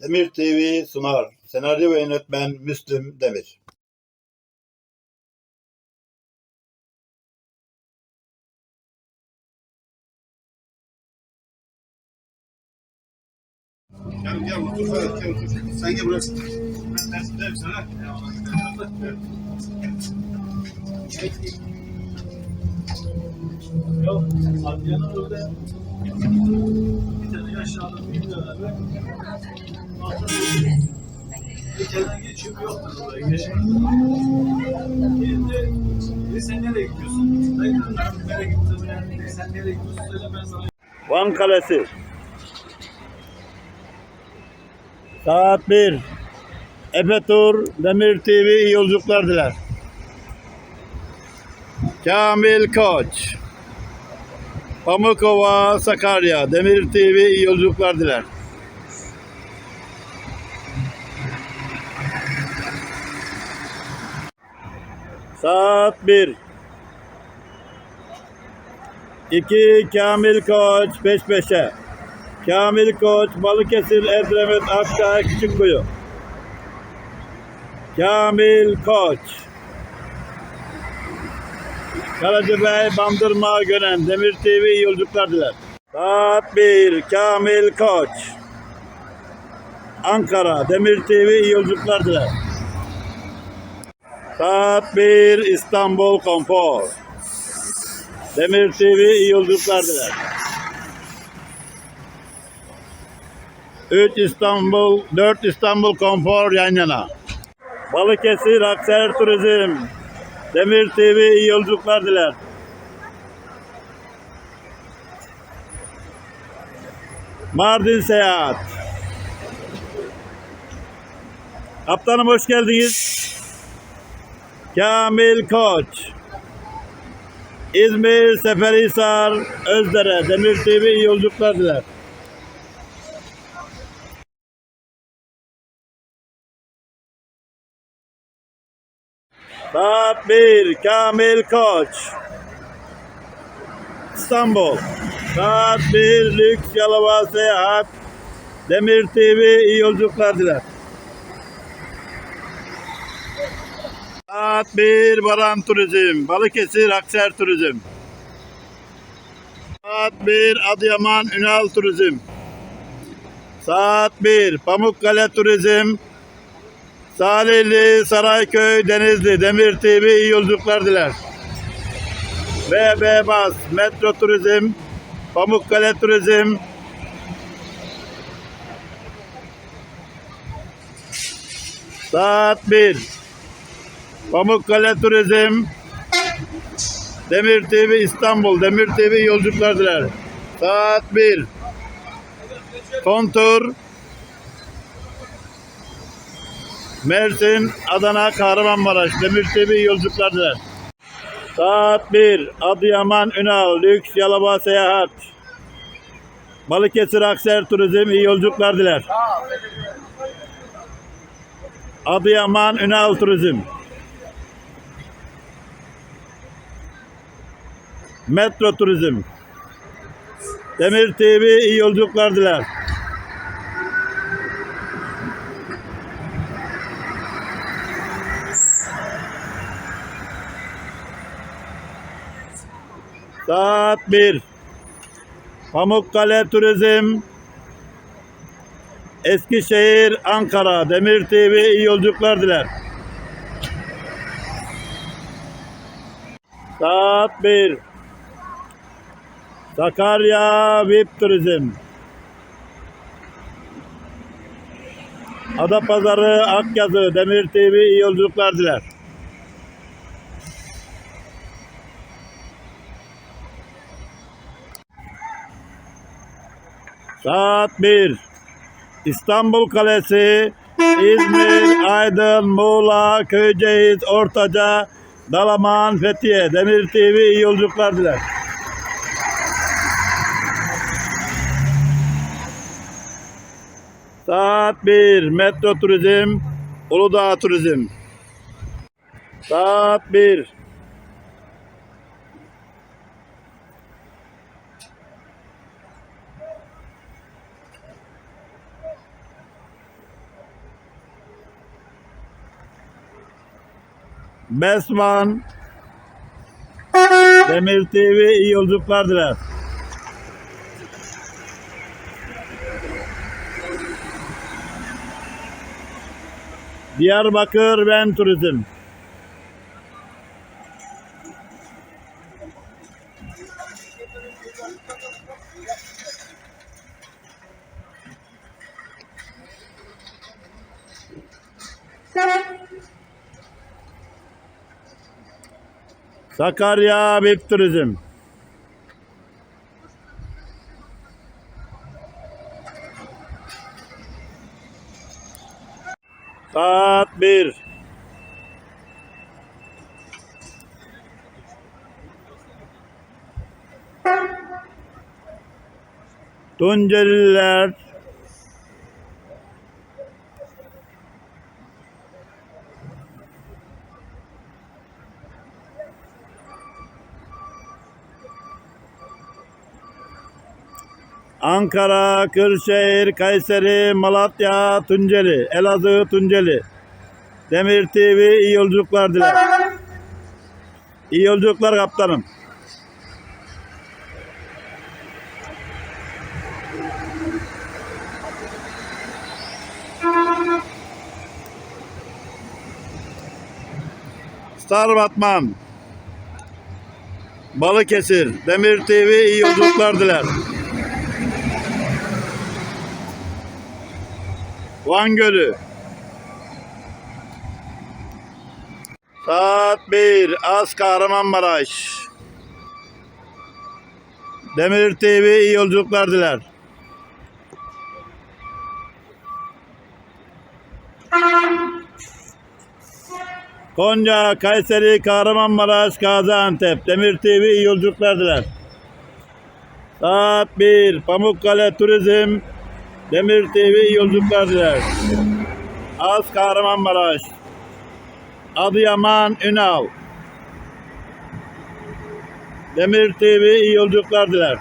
Demir TV sunar. Senaryo ve yönetmen Müslüm Demir. Gel gel otur Ferhat gel otur. Sen gel buraya. Ben ders derim sana. Yok, Adliyanın orada bir tane yaşlı adam bir beraber kenara geçiyor yok Van Kalesi. Saat 1. Efe Tur, Demir TV iyi yolculuklar diler. Kamil Koç. Pamukova, Sakarya, Demir TV iyi yolculuklar diler. Saat 1. 2 Kamil Koç peş peşe. Kamil Koç Balıkesir Edremit Akçay Küçükkuyu. Kamil Koç. Karacabey Bandırma Gönen Demir TV yolculuklar diler. Saat 1 Kamil Koç. Ankara Demir TV yolculuklar diler. Saat 1 İstanbul Konfor. Demir TV iyi yolculuklar diler. 3 İstanbul, 4 İstanbul Konfor yan yana. Balıkesir Akser Turizm. Demir TV iyi yolculuklar diler. Mardin Seyahat. Kaptanım hoş geldiniz. Kamil Koç. İzmir, Seferihisar, Özdere, Demir TV iyi yolculuklar diler. Saat 1, Kamil Koç. İstanbul. Saat 1, Lüks Yalova Seyahat. Demir TV iyi yolculuklar diler. Saat 1, Baran Turizm. Balıkesir Akser Turizm. Saat 1, Adıyaman Ünal Turizm. Saat 1, Pamukkale Turizm. Salihli, Sarayköy, Denizli, Demir TV iyi yolculuklar diler. BB Bas, Metro Turizm, Pamukkale Turizm, Saat 1 Pamukkale Turizm, Demir TV İstanbul, Demir TV yolculuklar diler. Saat 1 Kontur, Mersin, Adana, Kahramanmaraş, Demir TV yolculuklar diler. Saat 1, Adıyaman, Ünal, Lüks, Yalova, Seyahat. Balıkesir, Akser, Turizm iyi yolculuklar diler. Adıyaman, Ünal, Turizm. Metro Turizm. Demir TV iyi yolculuklar diler. Saat 1. Pamukkale Turizm. Eskişehir, Ankara, Demir TV iyi yolculuklar diler. Saat 1. Sakarya VIP Turizm. Adapazarı, Akyazı, Demir TV iyi yolculuklar diler. Saat 1. İstanbul Kalesi, İzmir, Aydın, Muğla, Köyceğiz, Ortaca, Dalaman, Fethiye, Demir TV iyi yolculuklar diler. Saat 1 Metro Turizm Uludağ Turizm Saat 1 Best One Demir TV iyi yolculuklar diler. Diyarbakır Ben Turizm. Sakarya VIP Turizm. 1. Tunceliler Ankara, Kırşehir, Kayseri, Malatya, Tunceli, Elazığ, Tunceli. Demir TV iyi yolculuklar diler. İyi yolculuklar kaptanım. Star Batman. Balıkesir. Demir TV iyi yolculuklar diler. Van Gölü. Saat 1. Az Kahramanmaraş. Demir TV iyi yolculuklar diler. Konya, Kayseri, Kahramanmaraş, Gaziantep. Demir TV iyi yolculuklar diler. Saat 1. Pamukkale Turizm. Demir TV yolculuklar diler. Az Kahramanmaraş. Adıyaman, Ünal. Demir TV iyi yolculuklar diler.